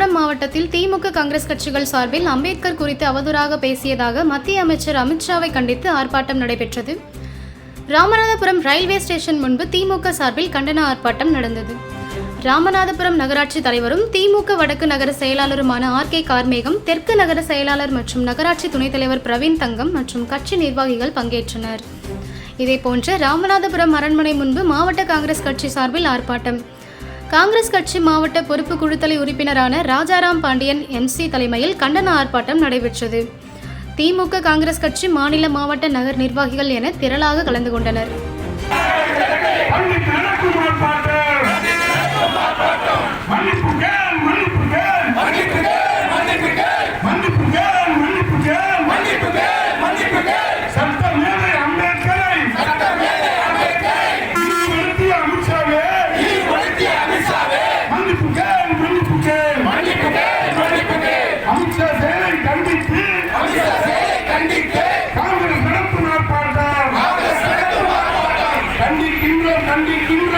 மாவட்டத்தில் திமுக காங்கிரஸ் கட்சிகள் சார்பில் அம்பேத்கர் குறித்து அவதூறாக பேசியதாக மத்திய அமைச்சர் அமித்ஷாவை கண்டித்து ஆர்ப்பாட்டம் நடைபெற்றது. ராமநாதபுரம் ரயில்வே ஸ்டேஷன் முன்பு திமுக சார்பில் கண்டன ஆர்ப்பாட்டம் நடந்தது. ராமநாதபுரம் நகராட்சி தலைவரும் திமுக வடக்கு நகர செயலாளருமான ஆர் கே கார்மேகம் தெற்கு நகர செயலாளர் மற்றும் நகராட்சி துணைத் தலைவர் பிரவீன் தங்கம் மற்றும் கட்சி நிர்வாகிகள் பங்கேற்றனர். இதேபோன்று ராமநாதபுரம் அரண்மனை முன்பு மாவட்ட காங்கிரஸ் கட்சி சார்பில் ஆர்ப்பாட்டம். காங்கிரஸ் கட்சி மாவட்ட பொறுப்பு குழுத்தலை உறுப்பினரான ராஜாராம் பாண்டியன் எம்சி தலைமையில் கண்டன ஆர்ப்பாட்டம் நடைபெற்றது. திமுக காங்கிரஸ் கட்சி மாநில மாவட்ட நகர் நிர்வாகிகள் என திரளாக கலந்து கொண்டனர். கண்டிக்கின்ற